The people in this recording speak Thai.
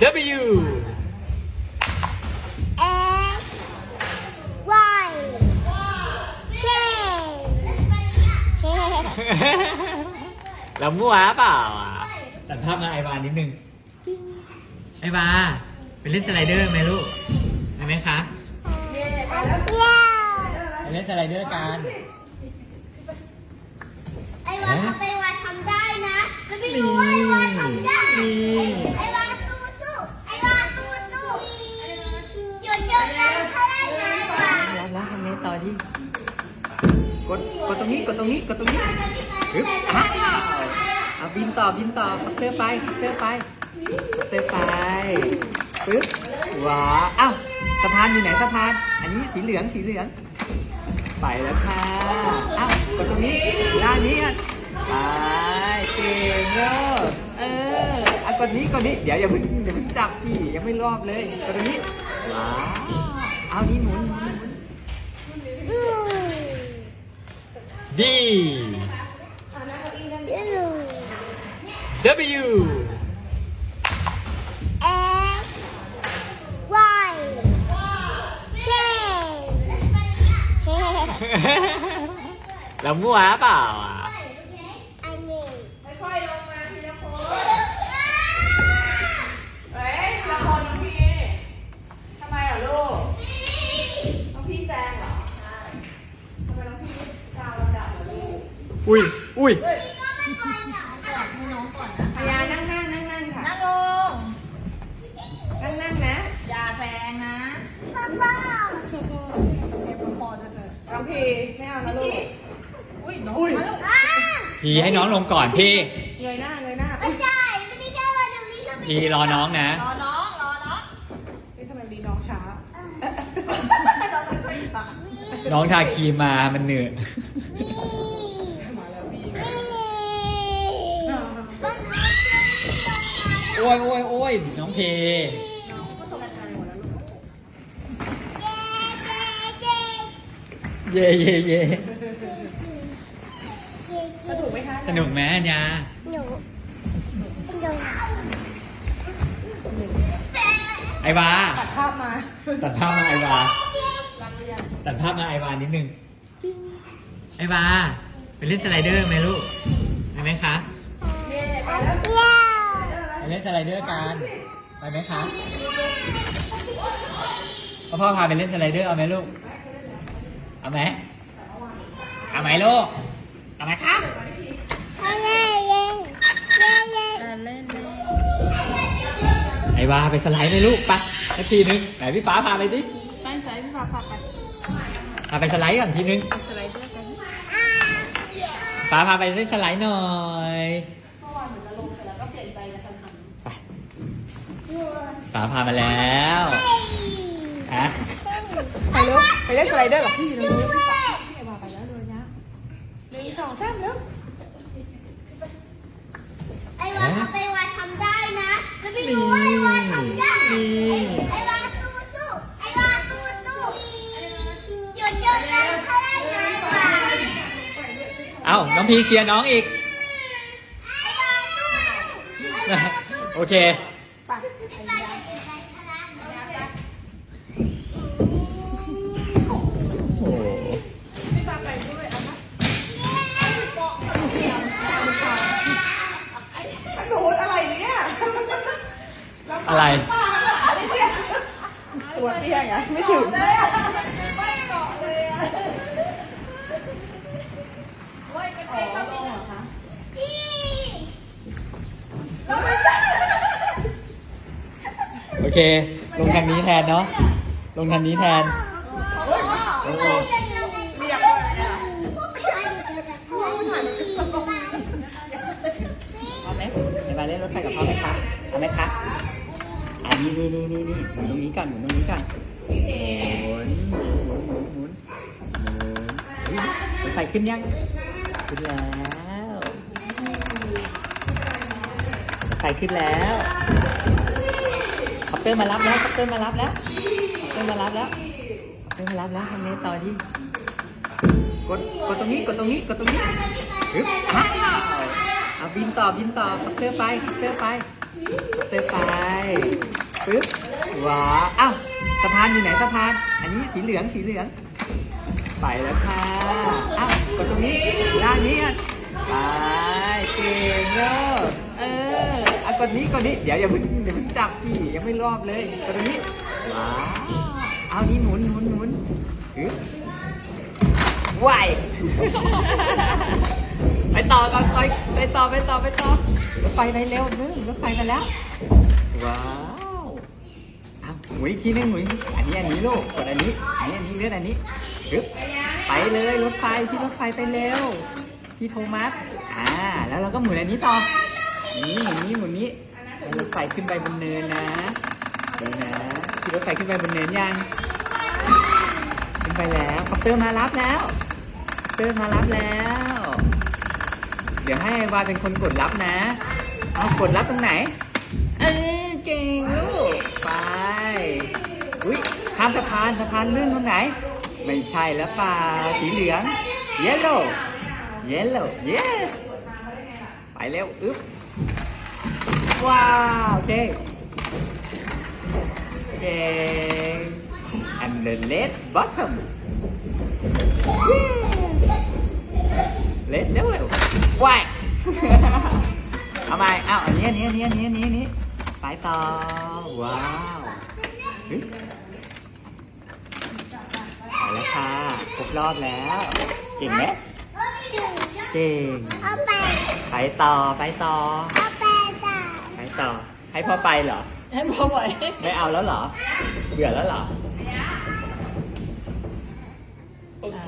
W X Y Z เรามั่วเปล่าอะตัดภาพมาไอวานิดนึง ไอวาไปเล่นสไลเดอร์ไหมลูกไปไหมคะ เย้ไปเล่นสไลเดอร์กัน กดกดตรงนี้กดตรงนี้กดตรงนี้ปึ๊บอ้าวเอาบินต่อบินต่อพัตเตอร์ไปพัตเตอร์ไปพัตเตอร์ไปปึ๊บว้าอ้าวสะพานอยู่ไหนสะพาน อันนี้สีเหลืองสีเหลือง ไปแล้วค่ะอ้าวกดตรงนี้ด้านนี้ไปเก่งเนอะเอออะกดนี้กดนี้เดี๋ยวอย่าเพิ่งอย่าเพิ่งจับพี่ยังไม่รอบเลยกดตรงนี้ว้าเอานี่หมุนหมุนหมุน อืม D อืม W X Y Z เรามั่วเปล่าอะ อันนี้ ค่อยๆลงมาทีละคนเฮ้ยทีละคนน้องพี่ทำไมเหรอลูก น้องพี่แซงเหรอ ใช่ทำไมน้องพี่กาวลำดับเหรอลูก อุ้ย อุ้ย พยานั่งนั่งนั่งนั่งค่ะ นั่งลง นั่งนั่งนะ อย่าแซงนะพ่อพ่อเก็บพอเถอะน้องพี่ไม่เอานะลูก อุ้ยน้องอุ้ยมาลูกอ่าพี่ให้น้องลงก่อนพี่เงยหน้าเงยหน้าไม่ใช่ไม่ได้แค่ว่าดูนี่ก็ไม่พี่รอน้องนะ รอน้องรอน้องเฮ้ยทำไมรีน้องช้าน้องไม่ค่อยช้า น้องทาครีมมามันเหนื่อย มาแล้วพี่ โอ้ยโอ้ยโอ้ยน้องเพน้องก็ตกใจหมดแล้วลูกเย่เย่เย่สนุกไหมคะสนุกไหมอัญญาหนูหนูไอวาตัดภาพมา ตัดภาพมาไอวารักหรือยังตัดภาพมาไอวานิดนึงไอวาไปเล่นสไลเดอร์ไหมลูกไปไหมคะเย่ไปแล้ว เย้ไปเล่นสไลเดอร์กัน ไปไหมคะพ่อพ่อพาไปเล่นสไลเดอร์เอาไหมลูก เอาไหมเอาไหมลูก เอาไหมคะเย้เย้เย้เย้เล่นเล่นไอวาไปสไลด์เลยลูกไปสักทีนึงไหนพี่ฟ้าพาไปดิไปใส่พี่ฟ้าพาไปพาไปสไลด์ก่อนทีนึงสไลเดอร์กันฟ้าพาไปเล่นสไลด์หน่อย ก็เปลี่ยนใจกันทันหันไปฟ้าพามาแล้วฮะไปเร็วไปเล่นสไลเดอร์กับพี่เร็วๆพี่ฟ้าพี่เอวาไปแล้วเลยนะหนึ่งสองสามเร็วไอ้วาเอาไปวาทำได้นะจะไม่รู้ว่าไอ้วาทำได้ไอ้วาสู้สู้ไอ้วาสู้สู้หยุดหยุดนะเขาได้ไงวะเอ้าน้องพีเชียร์น้องอีกไอ้วาสู้ ไอ้วาโอเคไอ้วาจะเป็นใจชนะนะโอ้โหพี่ฟ้าไปด้วยเอาไหมหนูอะไรเนี่ยอะไรป้าอะไรเนี่ยตัวเตี้ยไงไม่ถึง พี่ โอเค ลงทางนี้แทนเนาะ ลงทางนี้แทนโอ้โหเรียเลยอะพร้อมไหมจะมาเล่นรถไฟกับพ่อไหมคะเอาไหมคะอันนี้นี่นี่นี่นี่หมุนตรงนี้ก่อนหมุนตรงนี้ก่อนหมุนหมุนหมุนหมุนหมุนรถไฟขึ้นยัง ขึ้นแล้ว รถไฟขึ้นแล้วคอปเตอร์มารับแล้วคอปเตอร์มารับแล้วคอปเตอร์มารับแล้วคอปเตอร์มารับแล้วทำไงต่อดีกดกดตรงนี้กดตรงนี้กดตรงนี้ปึ๊บอ้าวเอาบินต่อบินต่อคอปเตอร์ไปคอปเตอร์ไปคอปเตอร์ไปปึ๊บว้าวอ้าวสะพานอยู่ไหนสะพาน อันนี้สีเหลืองสีเหลือง ไปแล้วค่ะอ้าวกดตรงนี้ ออะกดนี้กดนี้เดี๋ยวอย่าเพิ่งอย่าเพิ่งจับพี่ยังไม่รอบเลยตรงนี้ว้าวเอานี่หมุนหมุนหมุนอึ๊บไหวไปต่อก่อนไปไปต่อไปต่อไปต่อรถไฟไปเร็วนึงรถไฟมาแล้วว้าวเอาหมุนอีกทีนึงหมุนอีกทีอันนี้อันนี้ลูกกดอันนี้อันนี้อันนี้เลื่อนอันนี้อึ๊บไปเลยรถไฟที่รถไฟไปเร็วพี่โทมัสอ่าแล้วเราก็หมุนอันนี้ต่อ นี่นนี้หมุนนี้รถไฟขึ้นไปบนเนินนะเดี๋ยวนะที่รถไฟขึ้นไปบนเนินยังขึ้นไปแล้วคอปเตอร์มารับแล้วคอปเตอร์มารับแล้ว เดี๋ยวให้วาเป็นคนกดรับนะ เอากดรับตรงไหน เออเก่งลูกไปอุ้ยข้ามสะพานสะพานลื่นตรงไหน ไม่ใช่แล้วปล่าสีเหลือง yellow yellow yes ไปเร็วอึ๊บ ว้าวโอเคเก่ง and the red bottom yes let's do it ว้ายเอาใหม่เอาอันนี้อันนี้อันนี้อันนี้อันนี้อันนี้ไปต่อ ว้าวเฮ้ยไปแล้วค่ะครบรอบแล้ว เก่งไหมเก่ง เอาไป ไปต่อ ไปต่อ ต่อ ให้พ่อไปเหรอ ให้พอไหวไม่เอาแล้วเหรอ เบื่อแล้วเหรอ โอเค